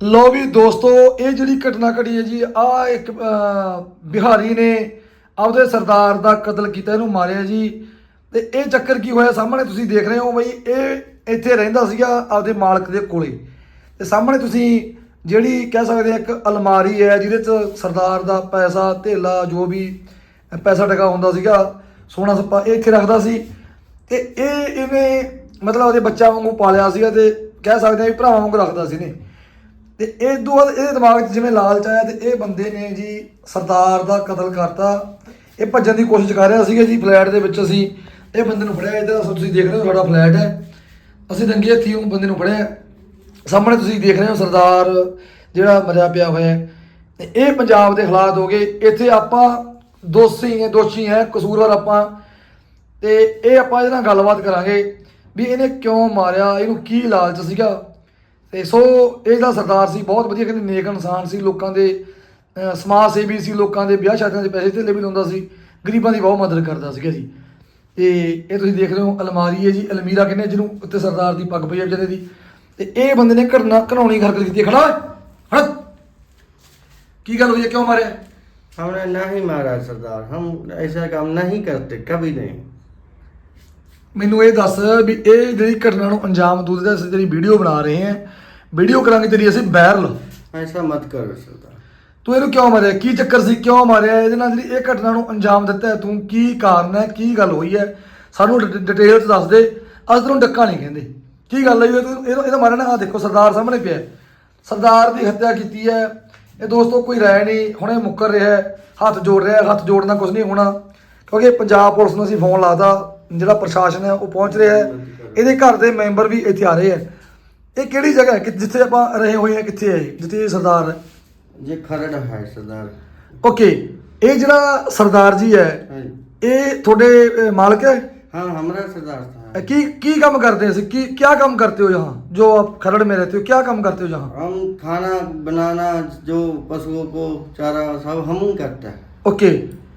ਲੋ ਵੀ ਦੋਸਤੋ, ਇਹ ਜਿਹੜੀ ਘਟਨਾ ਘਟੀ ਹੈ ਜੀ ਆ ਇੱਕ ਬਿਹਾਰੀ ਨੇ ਆਪਦੇ ਸਰਦਾਰ ਦਾ ਕਤਲ ਕੀਤਾ, ਇਹਨੂੰ ਮਾਰਿਆ ਜੀ। ਤੇ ਇਹ ਚੱਕਰ ਕੀ ਹੋਇਆ? ਸਾਹਮਣੇ ਤੁਸੀਂ ਦੇਖ ਰਹੇ ਹੋ ਬਈ, ਇਹ ਇੱਥੇ ਰਹਿੰਦਾ ਸੀਗਾ ਆਪਦੇ ਮਾਲਕ ਦੇ ਕੋਲੇ। ਤੇ ਸਾਹਮਣੇ ਤੁਸੀਂ ਜਿਹੜੀ ਕਹਿ ਸਕਦੇ ਆ, ਇੱਕ ਅਲਮਾਰੀ ਹੈ, ਜਿਹਦੇ ਚ ਸਰਦਾਰ ਦਾ ਪੈਸਾ, ਧੇਲਾ, ਜੋ ਵੀ ਪੈਸਾ ਟਕਾ ਹੁੰਦਾ ਸੀਗਾ, ਸੋਨਾ ਸੱਪਾ, ਇਹ ਇੱਥੇ ਰੱਖਦਾ ਸੀ। ਤੇ ਇਹ ਇਹਨੇ ਮਤਲਬ ਉਹਦੇ ਬੱਚਾ ਵਾਂਗੂ ਪਾਲਿਆ ਸੀਗਾ ਤੇ ਕਹਿ ਸਕਦੇ ਆ ਵੀ ਭਰਾਵਾਂ ਵਾਂਗੂ ਰੱਖਦਾ ਸੀ ਨੇ ਤੇ ਇਹ ਤੋਂ ਬਾਅਦ ਇਹਦੇ ਦਿਮਾਗ 'ਚ ਜਿਵੇਂ ਲਾਲਚ ਆਇਆ ਤੇ ਇਹ ਬੰਦੇ ਨੇ ਜੀ ਸਰਦਾਰ ਦਾ ਕਤਲ ਕਰਤਾ। ਇਹ ਭੱਜਣ ਦੀ ਕੋਸ਼ਿਸ਼ ਕਰ ਰਿਹਾ ਸੀਗਾ ਜੀ ਫਲੈਟ ਦੇ ਵਿੱਚ ਅਸੀਂ। ਇਹ ਬੰਦੇ ਨੂੰ ਫੜਿਆ ਇੱਧਰ ਤੁਸੀਂ ਦੇਖ ਰਹੇ ਹੋ ਸਾਡਾ ਫਲੈਟ ਹੈ। ਅਸੀਂ ਰੰਗੇ ਹੱਥੀਂ ਉਹ ਬੰਦੇ ਨੂੰ ਫੜਿਆ। ਸਾਹਮਣੇ ਤੁਸੀਂ ਦੇਖ ਰਹੇ ਹੋ ਸਰਦਾਰ ਜਿਹੜਾ ਮਰਿਆ ਪਿਆ ਹੋਇਆ ਹੈ। ਤੇ ਇਹ ਪੰਜਾਬ ਦੇ ਹਾਲਾਤ ਹੋ ਗਏ। ਇੱਥੇ ਆਪਾਂ ਦੋਸ਼ੀ ਹੈ ਦੋਸ਼ੀ ਹੈ, ਕਸੂਰਵਾਰ ਆਪਾਂ। ਤੇ ਇਹ ਆਪਾਂ ਇਹਦੇ ਨਾਲ ਗੱਲਬਾਤ ਕਰਾਂਗੇ ਵੀ ਇਹਨੇ ਕਿਉਂ ਮਾਰਿਆ, ਇਹਨੂੰ ਕੀ ਲਾਲਚ ਸੀਗਾ? ਤੇ ਸੋ ਇਹ ਦਾ ਸਰਦਾਰ ਸੀ ਬਹੁਤ ਵਧੀਆ ਕਹਿੰਦੇ ਨੇਕ ਇਨਸਾਨ ਸੀ ਲੋਕਾਂ ਦੇ ਅਹ ਸਮਾਜ ਸੇਵੀ ਸੀ ਲੋਕਾਂ ਦੇ ਵਿਆਹ ਸ਼ਾਦੀਆਂ 'ਚ ਪੈਸੇ ਧੇਲੇ ਵੀ ਲਾਉਂਦਾ ਸੀ ਗਰੀਬਾਂ ਦੀ ਬਹੁਤ ਮਦਦ ਕਰਦਾ ਸੀਗਾ ਜੀ ਤੇ ਇਹ ਤੁਸੀਂ ਦੇਖ ਰਹੇ ਹੋ ਅਲਮਾਰੀ ਹੈ ਜੀ ਅਲਮੀਰਾ ਕਹਿੰਦੇ ਜਿਹਨੂੰ ਉੱਤੇ ਸਰਦਾਰ ਦੀ ਪੱਗ ਪਈ ਹੈ ਵਿਚਾਰੇ ਦੀ ਤੇ ਇਹ ਬੰਦੇ ਨੇ ਘਟਨਾ ਘਨਾਉਣੀ ਹਰਕਤ ਕੀਤੀ ਹੈ। ਖੜਾ ਓਏ ਖੜਾ ਕੀ ਗੱਲ ਹੋਈ ਹੈ ਕਿਉਂ ਮਾਰਿਆ हमने नहीं मारा सरदार हम ऐसा काम नहीं करते कभी नहीं ਮੈਨੂੰ ਇਹ ਦੱਸ ਵੀ ਇਹ ਜਿਹੜੀ ਘਟਨਾ ਨੂੰ ਅੰਜਾਮ ਦੂ ਦਿੱਤਾ ਅਸੀਂ ਤੇਰੀ ਵੀਡੀਓ ਬਣਾ ਰਹੇ ਹਾਂ। ਵੀਡੀਓ ਕਰਾਂਗੇ ਤੇਰੀ ਅਸੀਂ ਵਾਇਰਲ। ਐਸਾ ਮਤ ਕਰੋ ਸਰਦਾਰ। ਤੂੰ ਇਹਨੂੰ ਕਿਉਂ ਮਾਰਿਆ? ਕੀ ਚੱਕਰ ਸੀ? ਕਿਉਂ ਮਾਰਿਆ? ਇਹਦੇ ਨਾਲ ਜਿਹੜੀ ਇਹ ਘਟਨਾ ਨੂੰ ਅੰਜਾਮ ਦਿੱਤਾ ਤੂੰ ਕੀ ਕਾਰਨ ਹੈ? ਕੀ ਗੱਲ ਹੋਈ ਹੈ? ਸਾਨੂੰ ਡਿਟੇਲ ਚ ਦੱਸ ਦੇ। ਅਸੀਂ ਤੈਨੂੰ ਡੱਕਾ ਨਹੀਂ ਕਹਿੰਦੇ। ਕੀ ਗੱਲ ਹੈ? ਇਹਦਾ ਇਹਦਾ ਮਾਰਨਾ ਆ ਦੇਖੋ ਸਰਦਾਰ ਸਾਹਮਣੇ ਪਿਆ ਸਰਦਾਰ ਦੀ ਹੱਤਿਆ ਕੀਤੀ ਹੈ। ਇਹ ਦੋਸਤੋ ਕੋਈ ਰਹਿ ਨਹੀਂ। ਹੁਣੇ ਮੁੱਕਰ ਰਿਹਾ ਹੱਥ ਜੋੜ ਰਿਹਾ ਹੱਥ ਜੋੜਨਾ ਕੁਝ ਨਹੀਂ ਹੋਣਾ। ਕਿਉਂਕਿ ਪੰਜਾਬ ਪੁਲਿਸ ਨੂੰ ਅਸੀਂ ਫੋਨ ਲਾਤਾ। ਜਿਹੜਾ ਪ੍ਰਸ਼ਾਸਨ ਹੈ ਉਹ ਪਹੁੰਚ ਰਿਹਾ ਹੈ ਇਹਦੇ ਘਰ ਦੇ ਮੈਂਬਰ ਵੀ ਇੱਥੇ ਆ ਰਹੇ ਹੈ ਇਹ ਕਿਹੜੀ ਜਗ੍ਹਾ ਹੈ ਕਿ ਜਿੱਥੇ ਆਪਾਂ ਰਹੇ ਹੋਏ ਹਾਂ ਕਿੱਥੇ ਹੈ ਇਹ? ਜਿੱਥੇ ਇਹ ਸਰਦਾਰ ਹੈ ये खरड़ है सरदार ਓਕੇ ਇਹ ਜਿਹੜਾ ਸਰਦਾਰ ਜੀ ਹੈ हाँ ਇਹ ਤੁਹਾਡੇ ਅਹ, ਮਾਲਕ ਹੈ हाँ, हमारा सरदार था अ, की की काम करते हैं की क्या काम करते हो यहाँ जो आप खरड़ में रहते हो क्या काम करते हो यहाँ हम खाना बनाना जो पशुओं को चारा सब हम करते हैं ਓਕੇ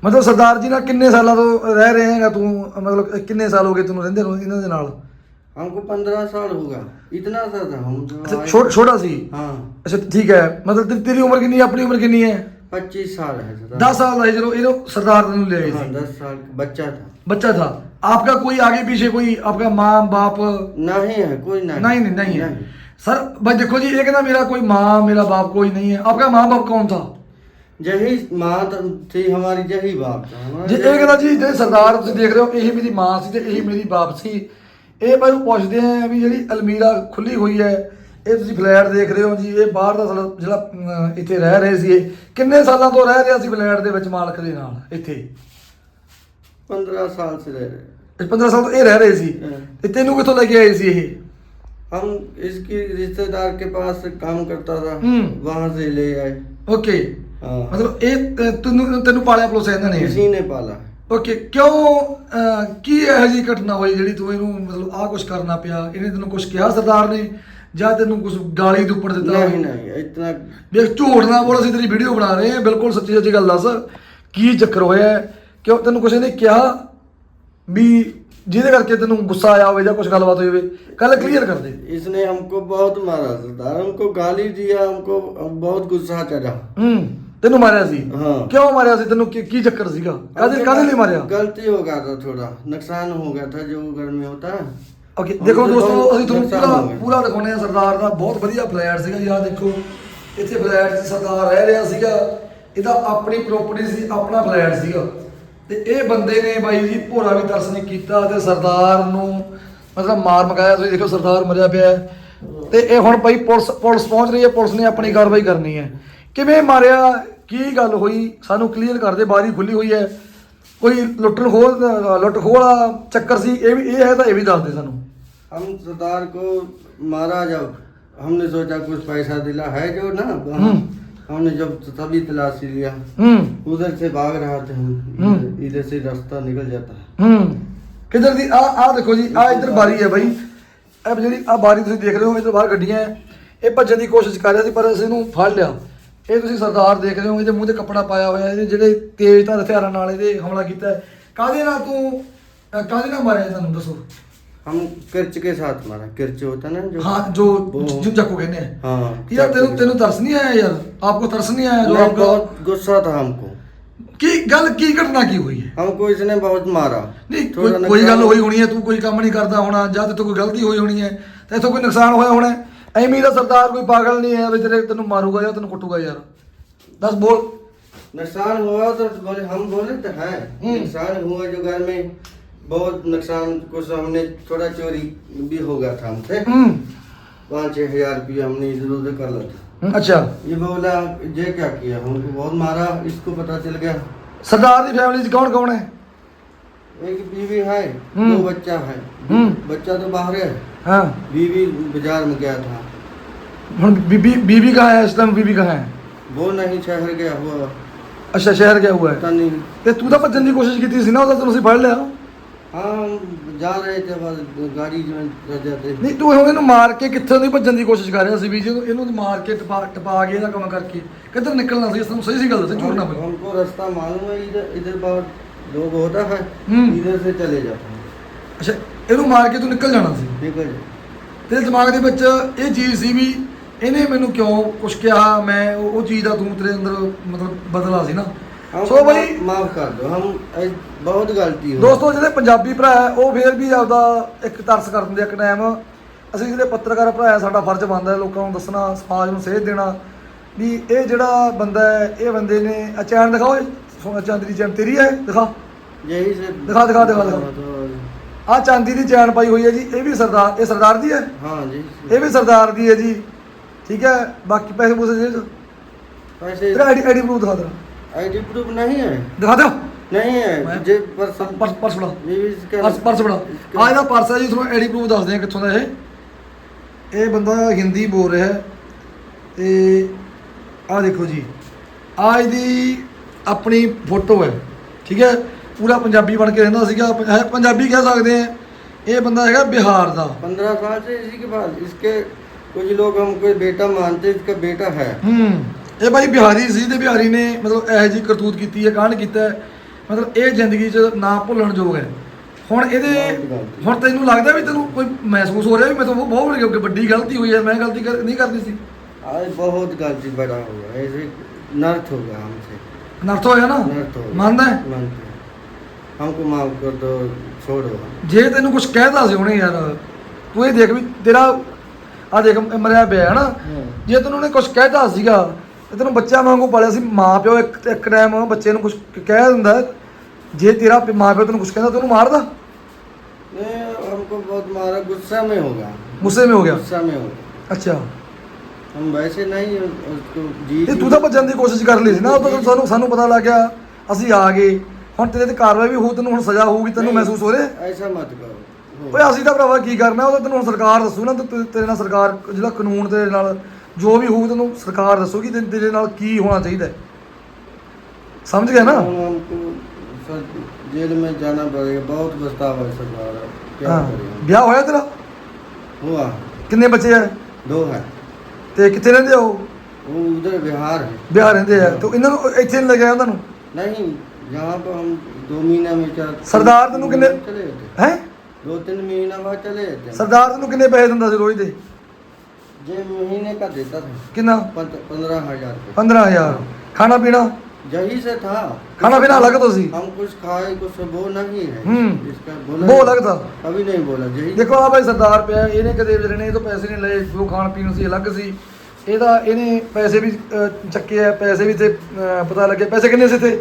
ਮਤਲਬ ਸਰਦਾਰ ਜੀ ਨਾਲ ਕਿੰਨੇ ਸਾਲਾਂ ਤੋਂ ਰਹਿ ਰਹੇ ਹੈਗਾ ਤੂੰ ਮਤਲਬ ਕਿੰਨੇ ਸਾਲ ਹੋ ਗਏ ਤੈਨੂੰ ਰਹਿੰਦੇ ਨੂੰ ਇਹਨਾਂ ਦੇ ਨਾਲ हमको पंद्रह साल होगा इतना सा था हम तो ਅੱਛਾ आए- ਛੋਟ ਛੋਟਾ ਸੀ हाँ ਅੱਛਾ ਠੀਕ ਹੈ ਮਤਲਬ ਤੇ- ਤੇਰੀ ਉਮਰ ਕਿੰਨੀ ਹੈ ਆਪਣੀ ਉਮਰ ਕਿੰਨੀ ਹੈ पच्चीस साल है सरदार 10 ਸਾਲ ਦਾ ਸੀ ਜਦੋਂ ਇਹਨੂੰ ਸਰਦਾਰ ਨੂੰ ਲੈ ਆਏ हाँ ਸੀ दस साल का बच्चा था बच्चा था आपका कोई आगे पीछे कोई आपका माँ बाप नहीं है कोई नहीं नहीं नहीं नहीं है सर भाई देखो जी एक ना मेरा कोई माँ मेरा बाप कोई नहीं है आपका माँ बाप कौन था यही माँ तो थी हमारी यही बाप था हमारा ਜੇ ਇਹ ਕਹਿੰਦਾ ਜੀ ਜਿਹੜੇ ਸਰਦਾਰ ਤੁਸੀਂ ਦੇਖ ਰਹੇ ਹੋ ਇਹ ਮੇਰੀ ਮਾਂ ਸੀ ਤੇ ਇਹ ਮੇਰੀ ਬਾਪ ਸੀ ਇਹ ਮੈਨੂੰ ਪੁੱਛਦੇ ਆ ਵੀ ਜਿਹੜੀ ਅਲਮੀਰਾ ਖੁੱਲੀ ਹੋਈ ਹੈ ਇਹ ਤੁਸੀਂ ਫਲੈਟ ਦੇਖ ਰਹੇ ਹੋ ਜੀ ਇਹ ਬਾਹਰ ਦਾ ਸਾਲਾ ਜਿਹੜਾ ਅਮ, ਇੱਥੇ ਰਹਿ ਰਹੇ ਸੀ ਇਹ ਕਿੰਨੇ ਸਾਲਾਂ ਤੋਂ ਰਹਿ ਰਿਹਾ ਸੀ ਫਲੈਟ ਦੇ ਵਿੱਚ ਮਾਲਕ ਦੇ ਨਾਲ ਇੱਥੇ पंद्रह साल से रह रहे ਇਹ 15 ਸਾਲ ਤੋਂ ਇਹ ਰਹਿ ਰਹੇ ਸੀ ਹਾਂ। ਤੇ ਤੈਨੂੰ ਕਿੱਥੋਂ ਲੈ ਕੇ ਆਏ ਸੀ ਇਹ हम इसकी रिश्तेदार के पास काम करता था हम्म। वहां से ले आए ਓਕੇ हाँ। ਮਤਲਬ ਇਹ ਤੇ ਤੈਨੂੰ ਤੈਨੂੰ ਪਾਲਿਆ ਪਲੋਸਿਆ ਇਹਨਾਂ ਨੇ इसी ने पाला ਓਕੇ ਕਿਉਂ ਅਹ, ਕੀ ਇਹੋ ਜਿਹੀ ਘਟਨਾ ਹੋਈ ਜਿਹੜੀ ਤੂੰ ਇਹਨੂੰ ਮਤਲਬ ਆਹ ਕੁਝ ਕਰਨਾ ਪਿਆ ਇਹਨੇ ਤੈਨੂੰ ਕੁਝ ਕਿਹਾ ਸਰਦਾਰ ਨੇ ਜਾਂ ਤੈਨੂੰ ਕੁਝ ਗਾਲੀ ਦੇ ਉੱਪਰ ਦਿੱਤਾ नहीं नहीं इतना ਦੇਖ ਝੂਠ ਨਾ ਬੋਲ ਅਸੀਂ ਤੇਰੀ ਵੀਡੀਓ ਬਣਾ ਰਹੇ ਹਾਂ ਬਿਲਕੁਲ ਸੱਚੀ ਸੱਚੀ ਗੱਲ ਦੱਸ ਕੀ ਚੱਕਰ ਹੋਇਆ ਹੈ? ਕਿਉਂ ਤੈਨੂੰ ਕੁਛ ਇਹਨੇ ਕਿਹਾ ਵੀ ਜਿਹਦੇ ਕਰਕੇ ਤੈਨੂੰ ਗੁੱਸਾ ਆਇਆ ਹੋਵੇ ਜਾਂ ਕੁਝ ਗੱਲਬਾਤ ਹੋਈ ਹੋਵੇ ਕੱਲ ਕਲੀਅਰ ਕਰ ਦੇ इसने हमको बहुत मारा सरदार हमको गाली दिया हमको बहुत गुस्सा चढ़ा ਹੂੰ ਤੈਨੂੰ ਮਾਰਿਆ ਸੀ ਹਾਂ। ਕਿਉਂ ਮਾਰਿਆ ਸੀ ਤੈਨੂੰ ਕੀ ਕੀ ਚੱਕਰ ਸੀਗਾ ਕਾਹਦੇ ਕਾਹਦੇ ਲਈ ਮਾਰਿਆ गलती हो गया था थोड़ा नुकसान हो गया था जो घर में होता है ਓਕੇ ਦੇਖੋ ਉਹਦੇ ਦੋਸਤੋ ਬਹੁਤ ਅਸੀਂ ਤੁਹਾਨੂੰ ਨੁਕਸਾਨ ਪੂਰਾ ਹੋ ਗਿਆ। ਪੂਰਾ ਦਿਖਾਉਂਦੇ ਆ ਸਰਦਾਰ ਦਾ ਬਹੁਤ ਵਧੀਆ ਫਲੈਟ ਸੀਗਾ ਜੀ ਆਹ ਦੇਖੋ ਇੱਥੇ ਫਲੈਟ 'ਚ ਸਰਦਾਰ ਰਹਿ ਰਿਹਾ ਸੀਗਾ ਇਹਦਾ ਆਪਣੀ ਪ੍ਰਾਪਰਟੀ ਸੀ ਆਪਣਾ ਫਲੈਟ ਸੀਗਾ ਤੇ ਇਹ ਬੰਦੇ ਨੇ ਬਾਈ ਜੀ ਭੋਰਾ ਵੀ ਤਰਸ ਨਹੀਂ ਕੀਤਾ ਤੇ ਸਰਦਾਰ ਨੂੰ ਮਤਲਬ ਮਾਰ ਮਕਾਇਆ ਤੁਸੀਂ ਦੇਖੋ ਸਰਦਾਰ ਮਰਿਆ ਪਿਆ ਹੈ। ਤੇ ਇਹ ਹੁਣ ਬਾਈ ਪੁਲਿਸ ਪੁਲਿਸ ਪਹੁੰਚ ਰਹੀ ਹੈ ਪੁਲਿਸ ਨੇ ਆਪਣੀ ਕਾਰਵਾਈ ਕਰਨੀ ਹੈ ਕਿਵੇਂ ਮਾਰਿਆ ਕੀ ਗੱਲ ਹੋਈ ਸਾਨੂੰ ਕਲੀਅਰ ਕਰ ਦੇ ਬਾਰੀ ਖੁੱਲੀ ਹੋਈ ਹੈ ਕੋਈ ਲੁੱਟਣ ਖੋਲ ਲੁੱਟ ਖੋਹ ਵਾਲਾ ਚੱਕਰ ਸੀ ਇਹ ਵੀ ਇਹ ਹੈ ਤਾਂ ਇਹ ਵੀ ਦੱਸ ਦੇ ਸਾਨੂੰ हम सरदार को मारा जब हमने सोचा कुछ पैसा दिला है जो ना हम्म। हमने जब तभी तलाशी लिया ਹੂੰ उधर से भाग रहा थे हम हम्म। इधर- इधर से रास्ता निकल जाता है ਹੂੰ ਕਿੱਧਰ ਦੀ ਆ ਆ ਦੇਖੋ ਜੀ ਆ ਇੱਧਰ ਬਾਰੀ ਹੈ ਬਾਈ ਇਹ ਜਿਹੜੀ ਆ ਬਾਰੀ ਤੁਸੀਂ ਦੇਖ ਰਹੇ ਹੋ ਇੱਧਰ ਬਾਹਰ ਗੱਡੀਆਂ ਹੈ ਇਹ ਭੱਜਣ ਦੀ ਕੋਸ਼ਿਸ਼ ਕਰ ਰਿਹਾ ਸੀ ਪਰ ਅਸੀਂ ਇਹਨੂੰ ਫੜ ਲਿਆ ਇਹ ਤੁਸੀਂ ਸਰਦਾਰ ਦੇਖ ਰਹੇ ਹੋ ਇਹਦੇ ਮੂੰਹ ਤੇ ਕੱਪੜਾ ਪਾਇਆ ਹੋਇਆ ਇਹਦੇ ਜਿਹੜੇ ਤੇਜ਼ ਧਾਰ ਹਥਿਆਰਾਂ ਨਾਲ ਇਹਦੇ ਹਮਲਾ ਕੀਤਾ ਕਾਦੇ ਨਾਲ ਤੂੰ ਅ, ਨਾਲ ਮਾਰਿਆ ਤੁਹਾਨੂੰ ਦੱਸੋ? हम किरच के साथ मारा किरच होता ना जो ਹਾਂ ਜੋ वो- ਜਿਉਂ ਚੱਕੂ ਕਹਿੰਦੇ ਆ। हाँ ਯਾਰ चाकू ਤੈਨੂੰ ਤਰਸ नहीं ਆਇਆ ਯਾਰ? आपको तरस नहीं आया जो नहीं, आपका बहुत गुस्सा था हमको ਕੀ ਗੱਲ ਕੀ ਘਟਨਾ ਕੀ ਹੋਈ ਹੈ? हमको इसने बहुत मारा ਨਹੀਂ ਕੋਈ ਕੋਈ ਗੱਲ ਹੋਈ ਹੋਣੀ ਹੈ ਤੂੰ ਕੋਈ ਕੰਮ ਨਹੀਂ ਕਰਦਾ ਹੋਣਾ ਜਾਂ ਤੇ ਤੋਂ ਕੋਈ ਗਲਤੀ ਹੋਈ ਹੋਣੀ ਹੈ ਤੇ ਇਥੋਂ ਕੋਈ ਨੁਕਸਾਨ ਹੋਇਆ ਹੋਣਾ ਹੈ। ਐਵੇਂ ਹੀ ਦਾ ਸਰਦਾਰ ਕੋਈ ਪਾਗਲ ਨਹੀਂ ਹੈ ਵੀ ਤੇਰੇ ਤੈਨੂੰ ਮਾਰੂਗਾ ਜਾਂ ਤੈਨੂੰ ਕੁੱਟੂਗਾ ਯਾਰ ਦੱਸ ਬੋਲ नुकसान हुआ तो बोले हम बोले तो है हम्म। नुकसान हुआ जो घर में बहुत नुकसान कुछ हमने थोड़ा चोरी भी हो गया था हमसे ਹੂੰ पाँच छह हजार रुपया हमने इधर उधर कर लिया था ਹੂੰ, ਅੱਛਾ ये बोला ये क्या किया हमको बहुत मारा इसको पता चल गया ਸਰਦਾਰ ਦੀ ਫੈਮਿਲੀ 'ਚ ਕੌਣ ਕੌਣ ਹੈ एक बीवी है हम्म। दो बच्चा है हम्म। बच्चा तो बाहर है ਹਾਂ बीवी बाजार में गया था ਹੁਣ ਬੀਬੀ ਬੀਬੀ ਕਹਾਂ ਹੈ ਇਸ ਟਾਈਮ ਬੀਬੀ ਕਹਾਂ ਹੈ वो नहीं शहर गया हुआ ਅੱਛਾ ਸ਼ਹਿਰ ਗਿਆ ਹੋਇਆ पता ਹੈ नहीं ਤੇ ਤੂੰ ਤਾਂ ਭੱਜਣ ਦੀ ਕੋਸ਼ਿਸ਼ ਕੀਤੀ ਸੀ ਨਾ ਉਹਦਾ ਤੈਨੂੰ ਅਸੀਂ ਫੜ ਲਿਆ हाँ हम जा रहे थे बस गाड़ी में कर जाते ਨਹੀਂ ਤੂੰ ਹੁਣ ਇਹਨੂੰ ਮਾਰ ਕੇ ਕਿੱਥੋਂ ਦੀ ਭੱਜਣ ਦੀ ਕੋਸ਼ਿਸ਼ ਕਰ ਰਿਹਾ ਸੀ ਵੀ ਜਿਹਨੂੰ ਇਹਨੂੰ ਮਾਰ ਕੇ ਟਪਾ ਟਪਾ ਕੇ ਇਹਦਾ ਕੰਮ ਕਰਕੇ ਕਿੱਧਰ ਨਿਕਲਣਾ ਸੀ ਇਸ ਨੂੰ ਸਹੀ ਸੀ ਗੱਲ ਦੱਸ ਝੂਠ ਨਾ हम- ਬੋਲ हमको रास्ता मालूम है इधर इधर बहुत लोग होता है हम्म। इधर से चले जाते हैं ਅੱਛਾ ਇਹਨੂੰ ਮਾਰ ਕੇ ਤੂੰ ਨਿਕਲ ਜਾਣਾ ਸੀ ठीक है जी ਤੇਰੇ ਦਿਮਾਗ ਦੇ ਵਿੱਚ ਇਹ ਚੀਜ਼ ਸੀ ਵੀ ਇਹਨੇ ਮੈਨੂੰ ਕਿਉਂ ਕੁਛ ਕਿਹਾ ਮੈਂ ਉਹ ਉਹ ਚੀਜ਼ ਦਾ ਤੂੰ ਤੇਰੇ ਅੰਦਰ ਮਤਲਬ ਬਦਲਾ ਸੀ ਨਾ हमको ਸੋ ਬਈ माफ- माफ कर दो हम ऐ- बहुत गलती हो ਦੋਸਤੋ ਜਿਹੜੇ ਪੰਜਾਬੀ ਭਰਾ ਹੈ ਉਹ ਫੇਰ ਵੀ ਆਪਦਾ ਇੱਕ ਤਰਸ ਕਰ ਦਿੰਦੇ ਆ ਇੱਕ ਟਾਈਮ ਅਸੀਂ ਜਿਹੜੇ ਪੱਤਰਕਾਰ ਭਰਾ ਹੈ ਸਾਡਾ ਫਰਜ਼ ਬਣਦਾ ਹੈ ਲੋਕਾਂ ਨੂੰ ਦੱਸਣਾ ਸਮਾਜ ਨੂੰ ਸੇਧ ਦੇਣਾ ਵੀ ਇਹ ਜਿਹੜਾ ਬੰਦਾ ਹੈ ਇਹ ਬੰਦੇ ਨੇ ਆ ਚੈਨ ਦਿਖਾਓ ਇਹ ਸੋਨਾ ਚਾਂਦੀ ਦੀ ਚੈਨ ਤੇਰੀ ਹੈ ਦਿਖਾ यही से दिखा, दिखा, दिखा, दिखा। तो- ਆ ਚਾਂਦੀ ਦੀ ਚੈਨ ਪਾਈ ਹੋਈ ਹੈ ਜੀ ਇਹ ਵੀ ਸਰਦਾਰ ਇਹ ਸਰਦਾਰ ਦੀ ਹੈ हाँ जी ਇਹ ਵੀ ਸਰਦਾਰ ਦੀ ਹੈ ਜੀ ਠੀਕ ਹੈ ਬਾਕੀ ਪੈਸੇ ਪੂਸੇ ਜੇ पैसे ਤੇਰਾ ਆਈਡੀ ਆਈਡੀ ਪ੍ਰੂਫ ਦਿਖਾ ਦੇਣਾ आईडी प्रूफ नहीं है ਦਿਖਾ ਦਿਓ नहीं है मैं- जे पर्स ਪਰਸ ਪਰਸ ਫੜਾ ये भी इसका ਪਰਸ ਪਰਸ ਫੜਾ ਆ ਇਹਦਾ ਪਰਸ ਹੈ ਜੀ ਤੁਹਾਨੂੰ ਆਈਡੀ ਪ੍ਰੂਫ ਦੱਸਦੇ ਆ ਕਿੱਥੋਂ ਦਾ ਇਹ ਇਹ ਬੰਦਾ ਹਿੰਦੀ ਬੋਲ ਰਿਹਾ ਹੈ ਤੇ ਆ ਦੇਖੋ ਜੀ ਆ ਇਹਦੀ ਆਪਣੀ ਫੋਟੋ ਹੈ ਠੀਕ ਹੈ ਪੂਰਾ ਪੰਜਾਬੀ ਬਣ ਕੇ ਰਹਿੰਦਾ ਸੀਗਾ ਪ- ਹੈ ਪੰਜਾਬੀ ਕਹਿ ਸਕਦੇ ਆ ਇਹ ਬੰਦਾ ਹੈਗਾ ਬਿਹਾਰ ਦਾ पंद्रह साल से इसी के बाद इसके कुछ लोग हमको बेटा मानते हैं, इसका बेटा है ਹੂੰ ਇਹ ਬਾਈ ਬਿਹਾਰੀ ਸੀ ਤੇ ਬਿਹਾਰੀ ਨੇ ਮਤਲਬ ਇਹੋ ਜੀ ਕਰਤੂਤ ਕੀਤੀ ਹੈ ਕਾਂਡ ਕੀਤਾ ਹੈ ਮਤਲਬ ਇਹ ਜ਼ਿੰਦਗੀ 'ਚ ਨਾ ਭੁੱਲਣ ਯੋਗ ਹੈ ਹੁਣ ਇਹਦੇ ਬਹੁਤ ਗਲਤੀ। ਹੁਣ ਤੈਨੂੰ ਲੱਗਦਾ ਵੀ ਤੈਨੂੰ ਕੋਈ ਮਹਿਸੂਸ ਹੋ ਰਿਹਾ ਵੀ ਮੇਰੇ ਤੋਂ ਬਹੁਤ ਵੱਡੀ ਵੱਡੀ ਗਲਤੀ ਹੋਈ ਹੈ ਮੈਂ ਗਲਤੀ ਕਰ- ਨਹੀਂ ਕਰਨੀ ਸੀ आज बहुत गलती बड़ा हुआ ऐसे नर्थ हो गया हमसे ਨਰਥ ਹੋਇਆ ਨਾ नर्थ हो गया ਮੰਨਦਾ ਹੈ? मानते हैं। हमको माफ कर दो छोड़ो ਜੇ ਤੈਨੂੰ ਕੁਝ ਕਹਿਦਾ ਸੀ ਉਹਨੇ ਯਾਰ ਤੂੰ ਇਹ ਦੇਖ ਵੀ ਤੇਰਾ ਆ ਦੇਖ ਇਹ ਮਰਿਆ ਪਿਆ ਹੈ ਨਾ ਜੇ ਤੈਨੂੰ ਉਹਨੇ ਕੁਝ ਕਹਿਦਾ ਸੀਗਾ ਤੇ ਤੈਨੂੰ ਬੱਚਾ ਵਾਂਗੂ ਪਾਲਿਆ ਸੀ ਮਾਂ ਪਿਓ ਇੱਕ ਇੱਕ ਟਾਈਮ ਬੱਚੇ ਨੂੰ ਕੁਝ ਕਹਿ ਦਿੰਦਾ ਹੈ। ਜੇ ਤੇਰਾ ਪ- ਮਾਂ ਪਿਓ ਤੈਨੂੰ ਕੁਝ ਕਹਿੰਦਾ ਤੈਨੂੰ ਮਾਰਦਾ नहीं हमको बहुत मारा गुस्सा में हो गया ਗੁੱਸੇ में ਹੋ ਗਿਆ गुस्सा में हो गया ਅੱਛਾ हम वैसे नहीं उसको जी ਤੇ ਤੂੰ ਤਾਂ ਭੱਜਣ ਦੀ ਕੋਸ਼ਿਸ਼ ਕਰ ਲਈ ਸੀ ਨਾ ਉਹ ਤਾਂ ਸਾਨੂੰ ਸਾਨੂੰ ਪਤਾ ਲੱਗ ਗਿਆ ਅਸੀਂ ਆ ਗਏ ਹੁਣ ਤੇਰੇ ਤੇ ਕਾਰਵਾਈ ਵੀ ਹੋਊ ਤੈਨੂੰ ਹੁਣ ਸਜ਼ਾ ਹੋਊਗੀ ਤੈਨੂੰ नहीं, ਮਹਿਸੂਸ ਹੋ ਰਿਹਾ ऐसा मत करो ਓਏ ਅਸੀਂ ਤਾਂ ਭਰਾਵਾ ਕੀ ਕਰਨਾ ਉਹ ਤਾਂ ਤੈਨੂੰ ਹੁਣ ਸਰਕਾਰ ਦੱਸੂ ਨਾ ਤੇ ਤੇ- ਤੇਰੇ ਨਾਲ ਸਰਕਾਰ ਜਿਹੜਾ ਕਾਨੂੰਨ ਤੇਰੇ ਨਾਲ ਜੋ ਵੀ ਹੋਊ ਤੈਨੂੰ ਸਰਕਾਰ ਦੱਸੂਗੀ ਤੇ ਤੇਰੇ ਨਾਲ ਕੀ ਹੋਣਾ ਚਾਹੀਦਾ ਹੈ। ਸਮਝ ਗਿਆ ਨਾ हम हमको सर जेल में जाना पड़ेगा बहुत पछतावा है सरकार क्या ਹਾਂ करें ਵਿਆਹ ਹੋਇਆ ਤੇਰਾ हुआ ਕਿੰਨੇ ਬੱਚੇ ਆ दो है ਤੇ ਕਿੱਥੇ ਰਹਿੰਦੇ ਆ ਉਹ वो उधर बिहार है ਬਿਹਾਰ ਰਹਿੰਦੇ ਆ ਤੇ ਇਹਨਾਂ ਨੂੰ ਇੱਥੇ ਨਹੀਂ ਲੱਗਿਆ ਉਹਨਾਂ ਨੂੰ नहीं यहाँ पर हम दो महीना में चार सरदार तेनू किन्ने- चले जाते ਹੈ दो तीन महीना बाद चले जाते हैं। ਸਰਦਾਰ ਤੈਨੂੰ ਕਿੰਨੇ ਪੈਸੇ ਦਿੰਦਾ ਸੀ ਰੋਜ਼ ਦੇ जे महीने का देता था ਕਿੰਨਾ पंद- पंद्रह हजार रुपये 15000 ਖਾਣਾ ਪੀਣਾ यही से था खाना पीना अलग तो सी। हम कुछ खाए कुछ वो नहीं है हम्म। इसका बोला वो अलग था। अभी नहीं बोला यही ਦੇਖੋ ਆ ਭਾਈ ਸਰਦਾਰ ਪਿਆ ਇਹਨੇ ਕਦੇ ਵਿਚਾਰੇ ਨੇ ਇਹ ਤੋਂ ਪੈਸੇ ਨਹੀਂ ਲਏ ਜੋ ਖਾਣ ਪੀਣ ਨੂੰ ਸੀ ਅਲੱਗ ਸੀ ਇਹਦਾ ਇਹਨੇ ਪੈਸੇ ਵੀ ਅਹ, ਚੱਕੇ ਆ ਪੈਸੇ ਵੀ ਤੇ ਅਹ, ਪਤਾ ਲੱਗਿਆ ਪੈਸੇ ਕਿੰਨੇ ਸੀ ਤੇ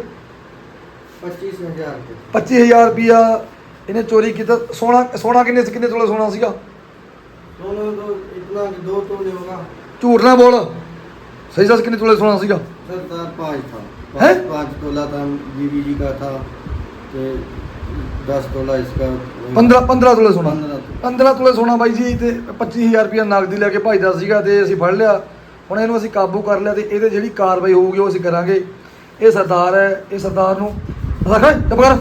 पच्चीस हजार रुपये 25000 ਰੁਪਿਆ ਇਹਨੇ ਚੋਰੀ ਕੀਤਾ ਸੋਨਾ ਸੋਨਾ ਕਿੰਨੇ ਸੀ ਕਿੰਨੇ ਤੋਲੇ ਸੋਨਾ ਸੀਗਾ दोनों तो इतना कि दो तोले होगा ਝੂਠ ਨਾ ਬੋਲ ਸਹੀ ਦੱਸ ਕਿੰਨੇ ਤੋਲੇ ਸੋਨਾ ਸੀਗਾ सरदार पाँच था हैं? पाँच पाँच तोला था बीबी जी का था तो दस तोला इसका 15 15 ਤੋਲੇ ਸੋਨਾ 15 15 ਤੋਲੇ ਸੋਨਾ ਬਾਈ ਜੀ ਤੇ 25000 ਰੁਪਿਆ ਨਗਦੀ ਲੈ ਕੇ ਭਜਦਾ ਸੀਗਾ ਤੇ ਅਸੀਂ ਫੜ ਲਿਆ ਹੁਣ ਇਹਨੂੰ ਅਸੀਂ ਕਾਬੂ ਕਰ ਲਿਆ ਤੇ ਇਹਦੇ ਜਿਹੜੀ ਕਾਰਵਾਈ ਹੋਊਗੀ ਉਹ ਅਸੀਂ ਕਰਾਂਗੇ ਇਹ ਸਰਦਾਰ ਹੈ ਇਹ ਸਰਦਾਰ ਨੂੰ ਰੱਖ ਚੁੱਪ ਕਰ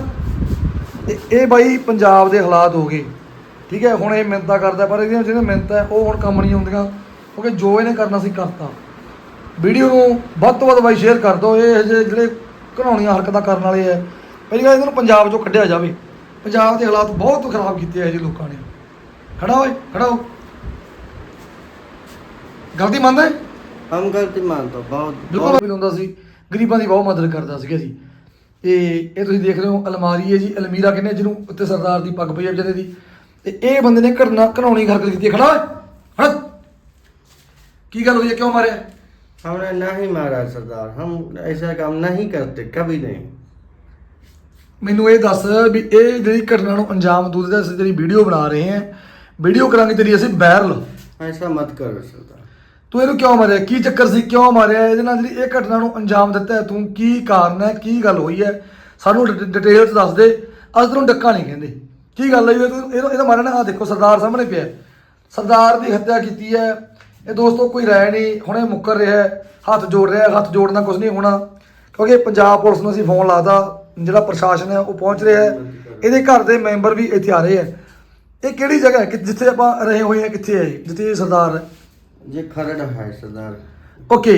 ਤੇ ਇਹ ਬਾਈ ਪੰਜਾਬ ਦੇ ਹਾਲਾਤ ਹੋ ਗਏ ਠੀਕ ਹੈ ਹੁਣ ਇਹ ਮਿੰਤਾ ਕਰਦਾ ਪਰ ਇਹਦੀਆਂ ਜਿਹੜੀਆਂ ਮਿੰਤਾ ਹੈ ਉਹ ਹੁਣ ਕੰਮ ਨਹੀਂ ਆਉਂਦੀਆਂ ਕਿਉਂਕਿ ਜੋ ਇਹਨੇ ਕਰਨਾ ਸੀ ਕਰਤਾ ਵੀਡੀਓ ਨੂੰ ਵੱਧ ਤੋਂ ਵੱਧ ਬਾਈ ਸ਼ੇਅਰ ਕਰ ਦਿਓ। ਇਹ ਜਿਹੜੇ ਘਣਾਉਣੀਆਂ ਹਰਕਤਾਂ ਕਰਨ ਵਾਲੇ ਐ ਪਹਿਲੀ ਗੱਲ ਇਹਨਾਂ ਨੂੰ ਪੰਜਾਬ ਚੋਂ ਕੱਢਿਆ ਜਾਵੇ। ਪੰਜਾਬ ਦੇ ਹਾਲਾਤ ਬਹੁਤ ਖਰਾਬ ਕੀਤੇ ਐ ਜੀ ਲੋਕਾਂ ਨੇ। ਖੜਾ ਹੋਏ ਖੜਾ ਹੋ। ਗਲਤੀ ਮੰਨਦਾ? ਹੈ ਹਮ ਗਲਤੀ ਮੰਨਦਾ ਬਹੁਤ ਬਿਲਕੁਲ। ਵੀ ਹੁੰਦਾ ਸੀ। ਗਰੀਬਾਂ ਦੀ ਬਹੁਤ ਮਦਦ ਕਰਦਾ ਸੀਗਾ ਜੀ। ਤੇ ਇਹ ਤੁਸੀਂ ਦੇਖ ਰਹੇ ਹੋ ਅਲਮਾਰੀ ਹੈ ਜੀ ਅਲਮੀਰਾ ਕਹਿੰਦੇ ਜਿਹਨੂੰ ਉੱਤੇ ਸਰਦਾਰ ਦੀ ਪੱਗ ਪਈ ਹੈ ਵਿਚਾਰੇ ਦੀ। ਤੇ ਇਹ ਬੰਦੇ ਨੇ ਘਟਨਾ ਘਣਾਉਣੀ ਹਰਕਤ ਕੀਤੀ ਖੜਾ ਹਟ ਕੀ ਗੱਲ ਹੋਈ ਹੈ? ਕਿਉਂ ਮਾਰਿਆ? हमने नहीं मारा सरदार हम ऐसा काम नहीं करते कभी नहीं ਮੈਨੂੰ ਇਹ ਦੱਸ ਵੀ ਇਹ ਜਿਹੜੀ ਘਟਨਾ ਨੂੰ ਅੰਜਾਮ ਦੂਦੇ ਦਾ ਅਸੀਂ ਤੇਰੀ ਵੀਡੀਓ ਬਣਾ ਰਹੇ ਹਾਂ ਵੀਡੀਓ ਕਰਾਂਗੇ ਤੇਰੀ ਅਸੀਂ ਵਾਇਰਲ ऐसा मत करो सरदार ਤੂੰ ਇਹਨੂੰ ਕਿਉਂ ਮਾਰਿਆ ਕੀ ਚੱਕਰ ਸੀ ਕਿਉਂ ਮਾਰਿਆ ਇਹਦੇ ਨਾਲ ਜਿਹੜੀ ਇਹ ਘਟਨਾ ਨੂੰ ਅੰਜਾਮ ਦਿੱਤਾ ਹੈ ਤੂੰ ਕੀ ਕਾਰਨ ਹੈ ਕੀ ਗੱਲ ਹੋਈ ਹੈ ਸਾਨੂੰ ਡਿਟੇਲ ਚ ਦੱਸ ਦੇ ਅੱਜ ਤੈਨੂੰ ਡੱਕਾ ਨਹੀਂ ਕਹਿੰਦੇ ਕੀ ਗੱਲ ਹੈ ਇਹ ਤੂੰ ਇਹਦਾ ਇਹਦਾ ਮਾਰਨ ਆ ਦੇਖੋ ਸਰਦਾਰ ਸਾਹਮਣੇ ਪਿਆ ਹੈ। ਸਰਦਾਰ ਦੀ ਹੱਤਿਆ ਕੀਤੀ ਹੈ ਇਹ ਦੋਸਤੋ ਕੋਈ ਰਾਇ ਨਹੀਂ ਹੁਣੇ ਮੁੱਕਰ ਰਿਹਾ ਹੈ, ਹੱਥ ਜੋੜ ਰਿਹਾ ਹੈ, ਹੱਥ ਜੋੜਨਾ ਕੁਝ ਨਹੀਂ ਹੋਣਾ ਕਿਉਂਕਿ ਪੰਜਾਬ ਪੁਲਿਸ ਨੂੰ ਅਸੀਂ ਫੋਨ ਲਾਤਾ ਜਿਹੜਾ ਪ੍ਰਸ਼ਾਸਨ ਹੈ ਉਹ ਪਹੁੰਚ ਰਿਹਾ ਹੈ ਇਹਦੇ ਘਰ ਦੇ ਮੈਂਬਰ ਵੀ ਇੱਥੇ ਆ ਰਹੇ ਹੈ ਇਹ ਕਿਹੜੀ ਜਗ੍ਹਾ ਹੈ ਕਿ ਜਿੱਥੇ ਆਪਾਂ ਰਹੇ ਹੋਏ ਹਾਂ ਕਿੱਥੇ ਹੈ ਇਹ? ਜਿੱਥੇ ਇਹ ਸਰਦਾਰ ਹੈ ये खरड़ है सरदार ਓਕੇ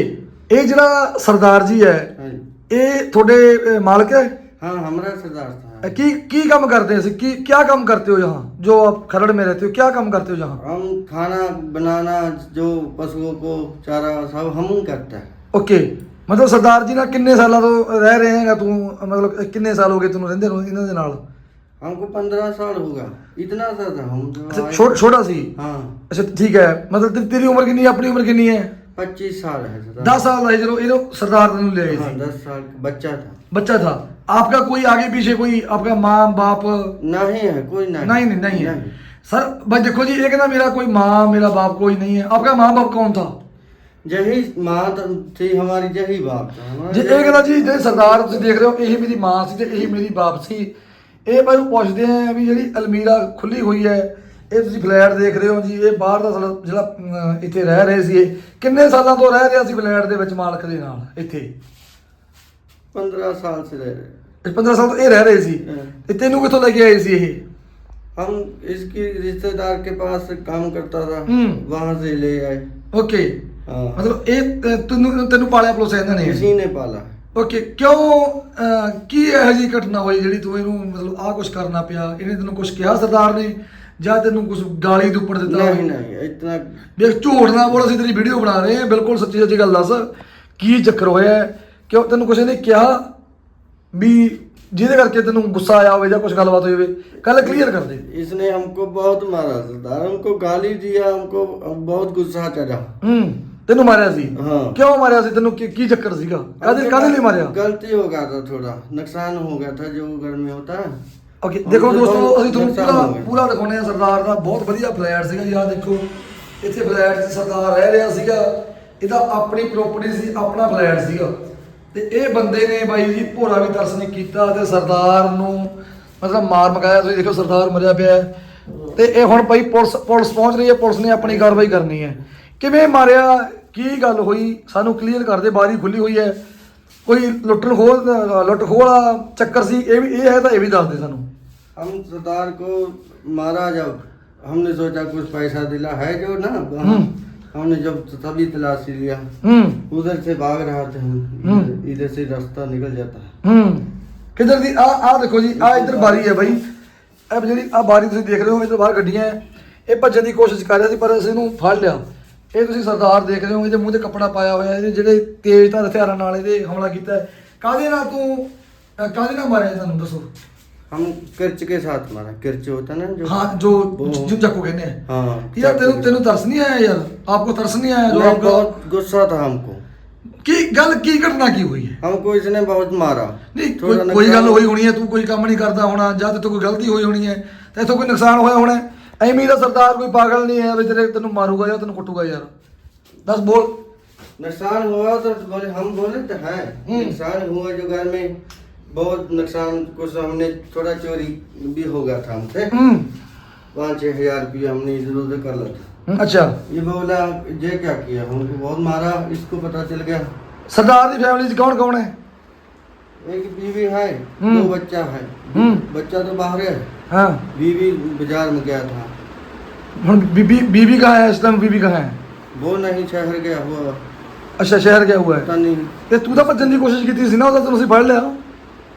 ਇਹ ਜਿਹੜਾ ਸਰਦਾਰ ਜੀ ਹੈ हाँ ਇਹ ਤੁਹਾਡੇ ਅਹ, ਮਾਲਕ ਹੈ हाँ, हमारा सरदार अ, था की की काम करते हैं की क्या काम करते हो यहाँ जो आप खरड़ में रहते हो क्या काम करते हो यहाँ हम खाना बनाना जो पशुओं को चारा सब हम करते हैं ਓਕੇ ਮਤਲਬ ਸਰਦਾਰ ਜੀ ਨਾਲ ਕਿੰਨੇ ਸਾਲਾਂ ਤੋਂ ਰਹਿ ਰਹੇ ਹੈਗਾ ਤੂੰ ਮਤਲਬ ਕਿੰਨੇ ਸਾਲ ਹੋ ਗਏ ਤੈਨੂੰ ਰਹਿੰਦੇ ਨੂੰ ਇਹਨਾਂ ਦੇ ਨਾਲ हमको पंद्रह साल होगा इतना सा था हम जो ਅੱਛਾ आए- ਛੋ- ਛੋਟਾ ਸੀ हाँ ਅੱਛਾ ਠੀਕ ਹੈ ਮਤਲਬ ਤੇ- ਤੇਰੀ ਉਮਰ ਕਿੰਨੀ ਹੈ ਆਪਣੀ ਉਮਰ ਕਿੰਨੀ ਹੈ पच्चीस साल है सरदार 10 ਸਾਲ ਦਾ ਸੀ ਜਦੋਂ ਇਹਨੂੰ ਸਰਦਾਰ ਨੂੰ ਲੈ ਆਏ हाँ ਸੀ दस साल का बच्चा था बच्चा था आपका कोई आगे पीछे कोई आपका माँ बाप नहीं है कोई नहीं नहीं नहीं नहीं है सर बस देखो जी एक ना मेरा कोई माँ मेरा बाप कोई नहीं है आपका माँ बाप कौन था यही माँ तो थी हमारी यही बाप था हमारा ਜੇ ਇਹ यही- ਕਹਿੰਦਾ ਜੀ ਜਿਹੜੇ ਸਰਦਾਰ ਤੁਸੀਂ ਦੇਖ ਰਹੇ ਹੋ ਇਹੀ ਮੇਰੀ ਮਾਂ ਸੀ ਤੇ ਇਹੀ ਮੇਰੀ ਬਾਪ ਸੀ ਇਹ ਮੈਨੂੰ ਪੁੱਛਦੇ ਆ ਵੀ ਜਿਹੜੀ ਅਲਮੀਰਾ ਖੁੱਲੀ ਹੋਈ ਹੈ ਇਹ ਤੁਸੀਂ ਫਲੈਟ ਦੇਖ ਰਹੇ ਹੋ ਜੀ ਇਹ ਬਾਹਰ ਦਾ ਸਾਲਾ ਜਿਹੜਾ ਅਮ, ਇੱਥੇ ਰਹਿ ਰਹੇ ਸੀ ਇਹ ਕਿੰਨੇ ਸਾਲਾਂ ਤੋਂ ਰਹਿ ਰਿਹਾ ਸੀ ਫਲੈਟ ਦੇ ਵਿੱਚ ਮਾਲਕ ਦੇ ਨਾਲ ਇੱਥੇ पंद्रह साल से रह रहे ਇਹ 15 ਸਾਲ ਤੋਂ ਇਹ ਰਹਿ ਰਹੇ ਸੀ ਹਾਂ। ਤੇ ਤੈਨੂੰ ਕਿੱਥੋਂ ਲੈ ਕੇ ਆਏ ਸੀ ਇਹ हम इसकी रिश्तेदार के पास काम करता था हम्म। वहां से ले आए ਓਕੇ हाँ ਮਤਲਬ ਇਹ ਅ, ਤੈਨੂੰ ਤੈਨੂੰ ਪਾਲਿਆ ਪਲੋਸਿਆ ਇਹਨਾਂ ਨੇ किसी ने पाला ਓਕੇ ਕਿਉਂ ਅਹ, ਕੀ ਇਹੋ ਜਿਹੀ ਘਟਨਾ ਹੋਈ ਜਿਹੜੀ ਤੂੰ ਇਹਨੂੰ ਮਤਲਬ ਆਹ ਕੁਝ ਕਰਨਾ ਪਿਆ ਇਹਨੇ ਤੈਨੂੰ ਕੁਝ ਕਿਹਾ ਸਰਦਾਰ ਨੇ ਜਾਂ ਤੈਨੂੰ ਕੁਝ ਗਾਲੀ ਦੇ ਉੱਪਰ ਦਿੱਤਾ नहीं नहीं इतना ਦੇਖ ਝੂਠ ਨਾ ਬੋਲ ਅਸੀਂ ਤੇਰੀ ਵੀਡੀਓ ਬਣਾ ਰਹੇ ਹਾਂ ਬਿਲਕੁਲ ਸੱਚੀ ਸੱਚੀ ਗੱਲ ਦੱਸ ਕੀ ਚੱਕਰ ਹੋਇਆ ਹੈ? ਕਿਉਂ ਤੈਨੂੰ ਕੁਝ ਨੇ ਕਿਹਾ ਵੀ ਜਿਹਦੇ ਕਰਕੇ ਤੈਨੂੰ ਗੁੱਸਾ ਆਇਆ ਹੋਵੇ ਜਾਂ ਕੁਝ ਗੱਲਬਾਤ ਹੋਈ ਹੋਵੇ ਕੱਲ ਕਲੀਅਰ ਕਰ ਦੇ इसने हमको बहुत मारा सरदार हमको गाली दिया हमको बहुत गुस्सा चढ़ा ਹੂੰ ਤੈਨੂੰ ਮਾਰਿਆ ਸੀ हाँ ਕਿਉਂ ਮਾਰਿਆ ਸੀ ਤੈਨੂੰ ਕੀ ਕੀ ਚੱਕਰ ਸੀਗਾ ਕਾਹਦੇ ਕਾਹਦੇ ਲਈ ਮਾਰਿਆ गलती हो गया था थोड़ा नुकसान हो गया था जो घर में होता है ਓਕੇ ਦੇਖੋ ਉਹਦੇ ਦੋਸਤੋ ਬਹੁਤ ਅਸੀਂ ਤੁਹਾਨੂੰ ਨੁਕਸਾਨ ਪੂਰਾ ਹੋ ਗਿਆ। ਪੂਰਾ ਦਿਖਾਉਂਦੇ ਆ ਸਰਦਾਰ ਦਾ ਬਹੁਤ ਵਧੀਆ ਫਲੈਟ ਸੀਗਾ ਜੀ ਆਹ ਦੇਖੋ ਇੱਥੇ ਫਲੈਟ 'ਚ ਸਰਦਾਰ ਰਹਿ ਰਿਹਾ ਸੀਗਾ ਇਹਦਾ ਆਪਣੀ ਪ੍ਰਾਪਰਟੀ ਸੀ ਆਪਣਾ ਫਲੈਟ ਸੀਗਾ ਤੇ ਇਹ ਬੰਦੇ ਨੇ ਬਾਈ ਜੀ ਭੋਰਾ ਵੀ ਤਰਸ ਨਹੀਂ ਕੀਤਾ ਤੇ ਸਰਦਾਰ ਨੂੰ ਮਤਲਬ ਮਾਰ ਮਕਾਇਆ ਤੁਸੀਂ ਦੇਖੋ ਸਰਦਾਰ ਮਰਿਆ ਪਿਆ ਹੈ। ਤੇ ਇਹ ਹੁਣ ਭਾਈ ਪੁਲਿਸ ਪੁਲਿਸ ਪਹੁੰਚ ਰਹੀ ਹੈ ਪੁਲਿਸ ਨੇ ਆਪਣੀ ਕਾਰਵਾਈ ਕਰਨੀ ਹੈ ਕਿਵੇਂ ਮਾਰਿਆ ਕੀ ਗੱਲ ਹੋਈ ਸਾਨੂੰ ਕਲੀਅਰ ਕਰ ਦੇ ਬਾਰੀ ਖੁੱਲੀ ਹੋਈ ਹੈ ਕੋਈ ਲੁੱਟਣ ਖੋਲ ਲੁੱਟ ਖੋਹ ਵਾਲਾ ਚੱਕਰ ਸੀ ਇਹ ਵੀ ਇਹ ਹੈ ਤਾਂ ਇਹ ਵੀ ਦੱਸ ਦੇ ਸਾਨੂੰ हम सरदार को मारा जब हमने सोचा कुछ पैसा दिला है जो ना हम्म। हमने जब तभी तलाशी लिया ਹੂੰ उधर से भाग रहा थे हम हम्म। इधर- इधर से रास्ता निकल जाता है ਹੂੰ ਕਿੱਧਰ ਦੀ ਆ ਆ ਦੇਖੋ ਜੀ ਆ ਇੱਧਰ ਬਾਰੀ ਹੈ ਬਾਈ ਇਹ ਜਿਹੜੀ ਆ ਬਾਰੀ ਤੁਸੀਂ ਦੇਖ ਰਹੇ ਹੋ ਇੱਧਰ ਬਾਹਰ ਗੱਡੀਆਂ ਹੈ ਇਹ ਭੱਜਣ ਦੀ ਕੋਸ਼ਿਸ਼ ਕਰ ਰਿਹਾ ਸੀ ਪਰ ਅਸੀਂ ਇਹਨੂੰ ਫੜ ਲਿਆ ਇਹ ਤੁਸੀਂ ਸਰਦਾਰ ਦੇਖ ਰਹੇ ਹੋ ਇਹਦੇ ਮੂੰਹ ਤੇ ਕੱਪੜਾ ਪਾਇਆ ਹੋਇਆ ਇਹਦੇ ਜਿਹੜੇ ਤੇਜ਼ ਧਾਰ ਹਥਿਆਰਾਂ ਨਾਲ ਇਹਦੇ ਹਮਲਾ ਕੀਤਾ ਹੈ ਕਾਹਦੇ ਨਾਲ ਤੂੰ ਅ, ਕਾਹਦੇ ਨਾਲ ਮਾਰਿਆ ਤੁਹਾਨੂੰ ਦੱਸੋ हम किर्च के साथ मारा किर्च होता ना जो ਹਾਂ ਜੋ वो- ਜਿ ਚੱਕੂ ਕਹਿੰਦੇ ਆ हाँ ਯਾਰ ਤੈਨੂੰ ਤੈਨੂੰ ਤਰਸ ਨਹੀਂ ਆਇਆ ਯਾਰ ਆਪਕੋ ਤਰਸ ਨਹੀਂ ਆਇਆ ਜੋ नहीं, ਆਪਕੋ बहुत गुस्सा था हमको ਕੀ ਗੱਲ ਕੀ ਘਟਨਾ ਕੀ ਹੋਈ ਹੈ हमको इसने बहुत मारा ਨਹੀਂ थोड़ा ਕੋਈ ਕੋਈ ਗੱਲ नुकसान- ਹੋਈ ਹੋਣੀ ਹੈ ਤੂੰ ਕੋਈ ਕੰਮ ਨਹੀਂ ਕਰਦਾ ਹੋਣਾ ਜਾਂ ਤੇ ਕੋਈ ਗਲਤੀ ਹੋਈ ਹੋਣੀ ਹੈ ਤੇ ਇੱਥੋਂ ਕੋਈ ਨੁਕਸਾਨ ਹੋਇਆ ਹੋਣਾ ਹੈ। ਐਵੇਂ ਹੀ ਦਾ ਸਰਦਾਰ ਕੋਈ ਪਾਗਲ ਨਹੀਂ ਹੈ ਵੀ ਤੇਰੇ ਤੈਨੂੰ ਮਾਰੂਗਾ ਜਾਂ ਤੈਨੂੰ ਕੁੱਟੂਗਾ ਯਾਰ ਦੱਸ ਬੋਲ नुकसान हुआ तो बोले हम बोले तो है हम्म। नुकसान हुआ जो घर में बहुत नुकसान कुछ तो हमने थोड़ा चोरी भी हो गया था हमसे। हम्म। पाँच छह हज़ार रुपया हमने इधर उधर कर लिया हम्म, अच्छा। ये बोला ये क्या किया? हमको बहुत मारा इसको पता चल गया। सरदार की फैमिली कौन कौन है? एक बीवी है हम्म। दो बच्चा है। बच्चा तो बाहर है। हाँ। बीवी बाज़ार में गया था। बीबी बीबी कहाँ है? इस टाइम बीबी कहाँ है? वो नहीं शहर गया हुआ। अच्छा शहर गया हुआ है। नहीं। तू तो बचने की कोशिश की थी ना उधर तुम पढ़ ले हाँ?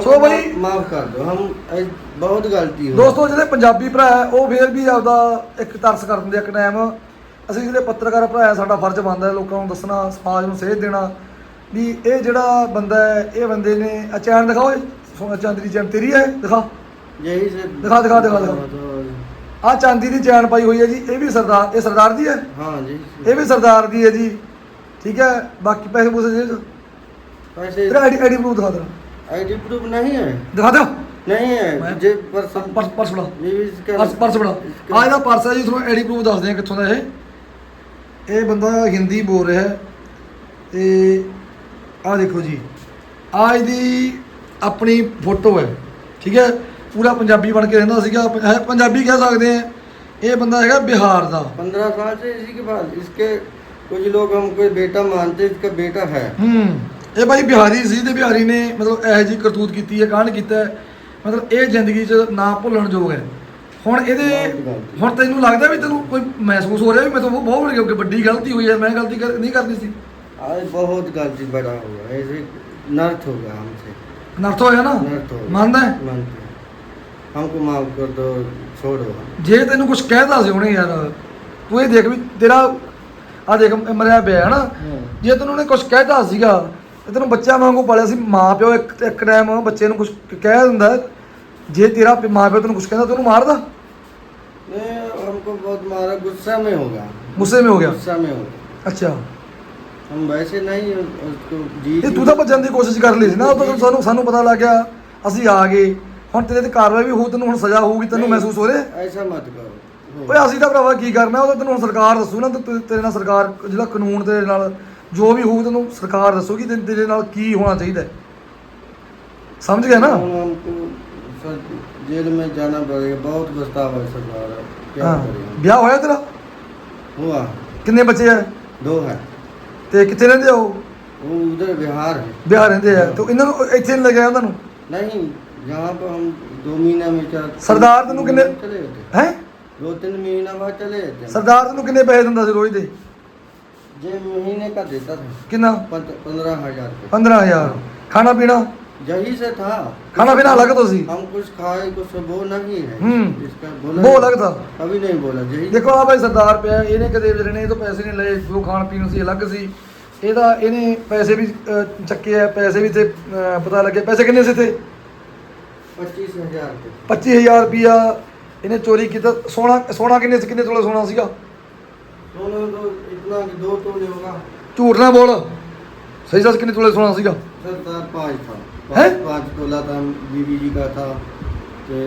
ਸੋ ਬਈ ਮਾਫ ਕਰ ਦਿਓ ਹਮ ਇਹ ਬਹੁਤ ਗਲਤੀ ਹੋਈ। ਦੋਸਤੋ ਜਿਹੜੇ ਪੰਜਾਬੀ ਭਰਾ ਹੈ ਉਹ ਫੇਰ ਵੀ ਆਪਦਾ ਇੱਕ ਤਰਸ ਕਰ ਦਿੰਦੇ ਇੱਕ ਟਾਈਮ ਅਸੀਂ ਜਿਹੜੇ ਪੱਤਰਕਾਰ ਭਰਾ ਹੈ ਸਾਡਾ ਫਰਜ਼ ਬਣਦਾ ਹੈ ਲੋਕਾਂ ਨੂੰ ਦੱਸਣਾ ਸਮਾਜ ਨੂੰ ਸੇਧ ਦੇਣਾ ਵੀ ਇਹ ਜਿਹੜਾ ਬੰਦਾ ਹੈ ਇਹ ਬੰਦੇ ਨੇ ਅਚਾਨ ਦਿਖਾਓ ਸੋਨਾ ਚਾਂਦੀ ਦੀ ਚੈਨ ਤੇਰੀ ਹੈ ਦਿਖਾ। ਯਹੀ ਸੇ ਦਿਖਾ ਦਿਖਾ ਦਿਖਾ ਆ ਚਾਂਦੀ ਦੀ ਚੈਨ ਪਾਈ ਹੋਈ ਹੈ ਜੀ ਇਹ ਵੀ ਸਰਦਾਰ ਇਹ ਸਰਦਾਰ ਦੀ ਹੈ? ਹਾਂ ਜੀ। ਇਹ ਵੀ ਸਰਦਾਰ ਦੀ ਹੈ ਜੀ। ਠੀਕ ਹੈ ਬਾਕੀ ਪੈਸੇ ਪੂਸੇ ਦੇ ਪੈਸੇ ਤੇਰਾ ਆਈਡੀ ਆਈਡੀ ਪ੍ਰੂਫ ਦਿਖਾ ਦੇ आईडी प्रूफ नहीं है ਦਿਖਾ ਦਿਓ नहीं है मैं- जे पर सब ਪਰਸ ਪਰਸ ਫੜਾ ये भी इसका ਪਰਸ ਪਰਸ ਫੜਾ इसका- ਆ ਇਹਦਾ ਪਰਸ ਹੈ ਜੀ ਤੁਹਾਨੂੰ ਆਈਡੀ ਪ੍ਰੂਫ ਦੱਸਦੇ ਆ ਕਿੱਥੋਂ ਦਾ ਇਹ ਇਹ ਬੰਦਾ ਹਿੰਦੀ ਬੋਲ ਰਿਹਾ ਹੈ ਤੇ ਆ ਦੇਖੋ ਜੀ ਆ ਇਹਦੀ ਆਪਣੀ ਫੋਟੋ ਹੈ ਠੀਕ ਹੈ ਪੂਰਾ ਪੰਜਾਬੀ ਬਣ ਕੇ ਰਹਿੰਦਾ ਸੀਗਾ ਪ- ਹੈ ਪੰਜਾਬੀ ਕਹਿ ਸਕਦੇ ਆ ਇਹ ਬੰਦਾ ਹੈਗਾ ਬਿਹਾਰ ਦਾ पंद्रह साल से इसी के बाद इसके कुछ लोग हमको बेटा मानते इसका बेटा है ਹੂੰ ਇਹ ਬਾਈ ਬਿਹਾਰੀ ਸੀ ਤੇ ਬਿਹਾਰੀ ਨੇ ਮਤਲਬ ਇਹੋ ਜੀ ਕਰਤੂਤ ਕੀਤੀ ਹੈ ਕਾਂਡ ਕੀਤਾ ਹੈ ਮਤਲਬ ਇਹ ਜ਼ਿੰਦਗੀ 'ਚ ਨਾ ਭੁੱਲਣ ਯੋਗ ਹੈ ਹੁਣ ਇਹਦੇ ਬਹੁਤ ਗਲਤੀ। ਹੁਣ ਤੈਨੂੰ ਲੱਗਦਾ ਵੀ ਤੈਨੂੰ ਕੋਈ ਮਹਿਸੂਸ ਹੋ ਰਿਹਾ ਵੀ ਮੈਂ ਤਾਂ ਬਹੁਤ ਵੱਡੀ ਕਿ ਵੱਡੀ ਗਲਤੀ ਹੋਈ ਹੈ ਮੈਂ ਗਲਤੀ ਕਰ- ਨਹੀਂ ਕਰਨੀ ਸੀ आज बहुत गलती बड़ा हुआ ऐसे नर्थ हो गया हमसे ਨਰਥ ਹੋਇਆ ਨਾ नर्थ हो गया ਮੰਨਦਾ ਹੈ? मानते हैं। हमको माफ कर दो छोड़ो ਜੇ ਤੈਨੂੰ ਕੁਝ ਕਹਿਦਾ ਸੀ ਉਹਨੇ ਯਾਰ ਤੂੰ ਇਹ ਦੇਖ ਵੀ ਤੇਰਾ ਆ ਦੇਖ ਮ- ਮਰਿਆ ਪਿਆ ਹੈ ਨਾ ਜੇ ਤੈਨੂੰ ਉਹਨੇ ਕੁਝ ਕਹਿਤਾ ਸੀਗਾ ਤੇ ਤੈਨੂੰ ਬੱਚਾ ਵਾਂਗੂ ਪਾਲਿਆ ਸੀ ਮਾਂ ਪਿਓ ਇੱਕ ਇੱਕ ਟਾਈਮ ਬੱਚੇ ਨੂੰ ਕੁਝ ਕਹਿ ਦਿੰਦਾ ਹੈ। ਜੇ ਤੇਰਾ ਪ- ਮਾਂ ਪਿਓ ਤੈਨੂੰ ਕੁਝ ਕਹਿੰਦਾ ਤੈਨੂੰ ਮਾਰਦਾ नहीं हमको बहुत मारा गुस्सा में हो गया ਗੁੱਸੇ में ਹੋ ਗਿਆ गुस्सा में हो गया ਅੱਛਾ हम वैसे नहीं उसको जी ਇਹ ਤੂੰ ਤਾਂ ਭੱਜਣ ਦੀ ਕੋਸ਼ਿਸ਼ ਕਰ ਲਈ ਸੀ ਨਾ ਉਹ ਤਾਂ ਸਾਨੂੰ ਸਾਨੂੰ ਪਤਾ ਲੱਗ ਗਿਆ ਅਸੀਂ ਆ ਗਏ ਹੁਣ ਤੇਰੇ ਤੇ ਕਾਰਵਾਈ ਵੀ ਹੋਊ ਤੈਨੂੰ ਹੁਣ ਸਜ਼ਾ ਹੋਊਗੀ ਤੈਨੂੰ नहीं, ਮਹਿਸੂਸ ਹੋ ਰਿਹਾ ऐसा मत करो ਓਏ ਅਸੀਂ ਤਾਂ ਭਰਾਵਾ ਕੀ ਕਰਨਾ ਉਹ ਤਾਂ ਤੈਨੂੰ ਹੁਣ ਸਰਕਾਰ ਦੱਸੂ ਨਾ ਤੇ ਤੇ- ਤੇਰੇ ਨਾਲ ਸਰਕਾਰ ਜਿਹੜਾ ਕਾਨੂੰਨ ਤੇਰੇ ਨਾਲ ਜੋ ਵੀ ਹੋਊ ਤੈਨੂੰ ਸਰਕਾਰ ਦੱਸੂਗੀ ਤੇ ਤੇਰੇ ਨਾਲ ਕੀ ਹੋਣਾ ਚਾਹੀਦਾ ਹੈ। ਸਮਝ ਗਿਆ ਨਾ हम हमको सर जेल में जाना पड़ेगा बहुत पछतावा है सरकार क्या ਹਾਂ करें ਵਿਆਹ ਹੋਇਆ ਤੇਰਾ हुआ ਕਿੰਨੇ ਬੱਚੇ ਆ दो है ਤੇ ਕਿੱਥੇ ਰਹਿੰਦੇ ਆ ਉਹ वो उधर बिहार है ਬਿਹਾਰ ਰਹਿੰਦੇ ਆ ਤੇ ਇਹਨਾਂ ਨੂੰ ਇੱਥੇ ਨਹੀਂ ਲੱਗਿਆ ਉਹਨਾਂ ਨੂੰ नहीं यहाँ पर हम दो महीना में चार सरदार तेनू किन्ने- चले जाते ਹੈ दो तीन महीना बाद चले जाते हैं। ਸਰਦਾਰ ਤੈਨੂੰ ਕਿੰਨੇ ਪੈਸੇ ਦਿੰਦਾ ਸੀ ਰੋਜ਼ ਦੇ जे महीने का देता था ਕਿੰਨਾ पंद- पंद्रह हजार रुपये 15000 ਖਾਣਾ ਪੀਣਾ यही से था खाना पीना अलग तो सी। हम कुछ खाए कुछ वो नहीं है हम्म। इसका बोला वो अलग था। अभी नहीं बोला यही ਦੇਖੋ ਆ ਭਾਈ ਸਰਦਾਰ ਪਿਆ ਇਹਨੇ ਕਦੇ ਵਿਚਾਰੇ ਨੇ ਇਹ ਤੋਂ ਪੈਸੇ ਨਹੀਂ ਲਏ ਜੋ ਖਾਣ ਪੀਣ ਨੂੰ ਸੀ ਅਲੱਗ ਸੀ ਇਹਦਾ ਇਹਨੇ ਪੈਸੇ ਵੀ ਅਹ, ਚੱਕੇ ਆ ਪੈਸੇ ਵੀ ਤੇ ਅਹ, ਪਤਾ ਲੱਗਿਆ ਪੈਸੇ ਕਿੰਨੇ ਸੀ ਤੇ पच्चीस हजार रुपये 25000 ਰੁਪਿਆ ਇਹਨੇ ਚੋਰੀ ਕੀਤਾ ਸੋਨਾ ਸੋਨਾ ਕਿੰਨੇ ਸੀ ਕਿੰਨੇ ਤੋਲੇ ਸੋਨਾ ਸੀਗਾ दोनों तो इतना कि दो तोले होगा ਝੂਠ ਨਾ ਬੋਲ ਸਹੀ ਦੱਸ ਕਿੰਨੇ ਤੋਲੇ ਸੋਨਾ ਸੀਗਾ सरदार पाँच था हैं? पाँच पाँच तोला था बीबी जी का था तो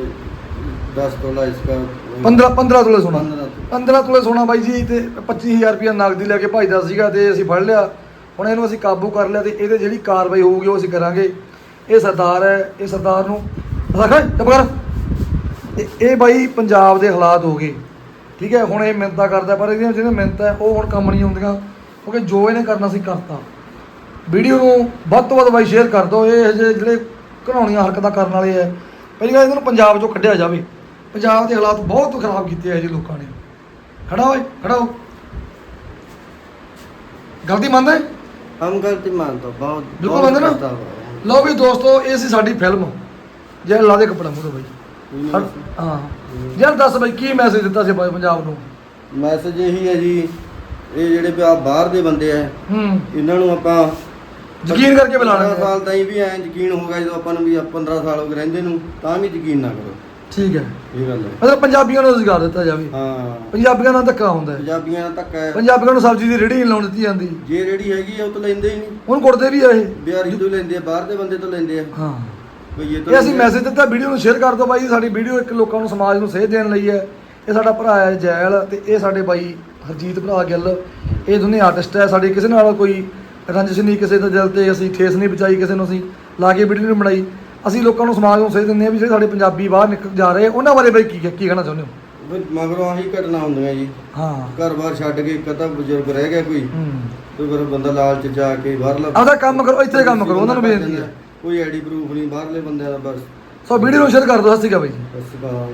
दस तोला इसका 15 15 ਤੋਲੇ ਸੋਨਾ 15 15 ਤੋਲੇ ਸੋਨਾ ਬਾਈ ਜੀ ਤੇ 25000 ਰੁਪਿਆ ਨਗਦੀ ਲੈ ਕੇ ਭਜਦਾ ਸੀਗਾ ਤੇ ਅਸੀਂ ਫੜ ਲਿਆ ਹੁਣ ਇਹਨੂੰ ਅਸੀਂ ਕਾਬੂ ਕਰ ਲਿਆ ਤੇ ਇਹਦੇ ਜਿਹੜੀ ਕਾਰਵਾਈ ਹੋਊਗੀ ਉਹ ਅਸੀਂ ਕਰਾਂਗੇ ਇਹ ਸਰਦਾਰ ਹੈ ਇਹ ਸਰਦਾਰ ਨੂੰ ਰੱਖ ਚੁੱਪ ਕਰ ਇਹ- ਇਹ ਬਾਈ ਪੰਜਾਬ ਦੇ ਹਾਲਾਤ ਹੋ ਗਏ ਠੀਕ ਹੈ ਹੁਣ ਇਹ ਮਿੰਤਾ ਕਰਦਾ ਪਰ ਇਹਦੀਆਂ ਜਿਹੜੀਆਂ ਮਿੰਤਾ ਉਹ ਹੁਣ ਕੰਮ ਨਹੀਂ ਆਉਂਦੀਆਂ ਕਿਉਂਕਿ ਜੋ ਇਹਨੇ ਕਰਨਾ ਸੀ ਕਰਤਾ। ਵੀਡੀਓ ਨੂੰ ਵੱਧ ਤੋਂ ਵੱਧ ਬਾਈ ਸ਼ੇਅਰ ਕਰ ਦਿਓ ਇਹ ਜਿਹੜੇ ਘਣਾਉਣੀਆਂ ਹਰਕਤਾਂ ਕਰਨ ਵਾਲੇ ਐ ਪਹਿਲੀ ਗੱਲ ਇਹਨਾਂ ਨੂੰ ਪੰਜਾਬ ਚੋਂ ਕੱਢਿਆ ਜਾਵੇ। ਪੰਜਾਬ ਦੇ ਹਾਲਾਤ ਬਹੁਤ ਖਰਾਬ ਕੀਤੇ ਐ ਜੀ ਲੋਕਾਂ ਨੇ। ਖੜਾ ਓਏ ਖੜਾ ਹੋ। ਗਲਤੀ ਮੰਨਦਾ? ਹਮ ਗਲਤੀ ਮੰਨਦਾ ਬਹੁਤ ਬਿਲਕੁਲ ਮੰਨਦਾ ਨਾ? ਲਓ ਵੀ ਦੋਸਤੋ ਇਹ ਸੀ ਸਾਡੀ ਫਿਲਮ ਜੇ ਅੱਲਾ ਦੇ ਕਪੜਾ ਮੂਰੇ ਬਾਈ। ਹਾਂ। ਯਾਰ ਦੱਸ ਬਾਈ ਕੀ ਮੈਸੇਜ ਦਿੱਤਾ ਸੀ ਬਾਈ ਪੰਜਾਬ ਨੂੰ? ਮੈਸੇਜ ਇਹੀ ਹੈ ਜੀ ਇਹ ਜਿਹੜੇ ਵੀ ਬਾਹਰ ਦੇ ਬੰਦੇ ਆ ਹੂੰ। ਇਹਨਾਂ ਨੂੰ ਆਪਾਂ ਯਕੀਨ ਕਰਕੇ ਬੁਲਾਉਣਾ 15 ਸਾਲ ਤਾਈਂ ਵੀ ਐਂ ਯਕੀਨ ਹੋਗਾ ਜਦੋਂ ਆਪਾਂ ਨੂੰ ਵੀ ਆਹ 15 ਸਾਲ ਹੋ ਗਏ ਰਹਿੰਦੇ ਨੂੰ ਤਾਂ ਵੀ ਯਕੀਨ ਨਾ ਕਰੋ। ਠੀਕ ਹੈ। ਇਹ ਗੱਲ ਹੈ। ਮਤਲਬ ਪੰਜਾਬੀਆਂ ਨੂੰ ਰੁਜ਼ਗਾਰ ਦਿੱਤਾ ਜਾਵੇ। ਹਾਂ। ਪੰਜਾਬੀਆਂ ਨਾਲ ਧੱਕਾ ਹੁੰਦਾ ਹੈ। ਪੰਜਾਬੀਆਂ ਦਾ ਧੱਕਾ ਹੈ। ਪੰਜਾਬੀਆਂ ਨੂੰ ਸਬਜ਼ੀ ਦੀ ਰੇੜੀ ਨਹੀਂ ਲਾਉਣ ਦਿੱਤੀ ਜਾਂਦੀ। ਜੇ ਰੇੜੀ ਹੈਗੀ ਆ ਉਹ ਤਾਂ ਲੈਂਦੇ ਹੀ ਨਹੀਂ। ਹੁਣ ਕੁੜਦੇ ਵੀ ਆ ਇਹ। ਬਿਹਾਰੀ ਤੋਂ ਲੈਂਦੇ ਆ ਬਾਹਰ ਦੇ ਬੰਦੇ ਤੋਂ ਲੈਂਦੇ ਆ। ਹਾਂ। ਬਈ ਇਹ ਅਸੀਂ ਮੈਸੇਜ ਦਿੱਤਾ ਵੀਡੀਓ ਨੂੰ ਸ਼ੇਅਰ ਕਰ ਦਿਓ ਬਾਈ ਸਾਡੀ ਵੀਡੀਓ ਇੱਕ ਲੋਕਾਂ ਨੂੰ ਸਮਾਜ ਨੂੰ ਸੇਧ ਦੇਣ ਲਈ ਹੈ। ਇਹ ਸਾਡਾ ਭਰਾ ਹੈ ਜੈਲ ਤੇ ਇਹ ਸਾਡੇ ਬਾਈ ਹਰਜੀਤ ਭਰਾ ਗਿੱਲ। ਇਹ ਦੋਨੇ ਆਰਟਿਸਟ ਹੈ ਸਾਡੇ ਕਿਸੇ ਨਾਲ ਕੋਈ ਰੰਜਿਸ਼ ਨਹੀਂ ਕਿਸੇ ਦੇ ਦਿਲ ਤੇ ਅਸੀਂ ਠੇਸ ਨਹੀਂ ਪਹੁੰਚਾਈ ਕਿਸੇ ਨੂੰ ਅਸੀਂ। ਲਾ ਕੇ ਵੀਡੀਓ ਨਹੀਂ ਬਣਾਈ। ਅਸੀਂ ਲੋਕਾਂ ਨੂੰ ਸਮਾਜ ਨੂੰ ਸੇਧ ਦਿੰਦੇ ਹਾਂ ਵੀ ਸਾਡੇ ਪੰਜਾਬੀ ਬਾਹਰ ਨਿਕਲ ਜਾ ਰਹੇ ਉਹਨਾਂ ਬਾਰੇ ਬਾਈ ਕੀ ਕੀ ਕਹਿਣਾ ਚਾਹੁੰਦੇ ਹੋ? ਬਈ ਮਗਰੋਂ ਆਹੀ ਘਟਨਾ ਹੁੰਦੀਆਂ ਜੀ। ਹਾਂ। ਘਰ ਬਾਹਰ ਛੱਡ ਕੇ ਇੱਕ ਬਜ਼ੁਰਗ ਰਹਿ ਗਿਆ ਕੋਈ। ਹੂੰ। ਤੇ ਫਿਰ ਬੰਦਾ ਲਾਲਚ ਜਾ ਕੇ ਬਾਹਰ ਲੱਗ ਆਪਦਾ ਕੰਮ ਕਰੋ ਇੱਥੇ ਕੰਮ ਕਰੋ ਉਹਨਾਂ ਨੂੰ ਬੇਨਤੀ ਹੈ। ਕੋਈ ਆਈਡੀ ਪ੍ਰੂਫ ਨਹੀਂ ਬਾਹਰਲੇ ਬੰਦਿਆਂ ਦਾ ਬਸ ਸੋ ਵੀਡੀਓ ਨੂੰ ਸ਼ੇਅਰ ਕਰ ਦੋ ਸਤਿ ਸ਼੍ਰੀ ਅਕਾਲ ਬਾਈ ਜੀ। ਸ਼੍ਰੀ ਅਕਾਲ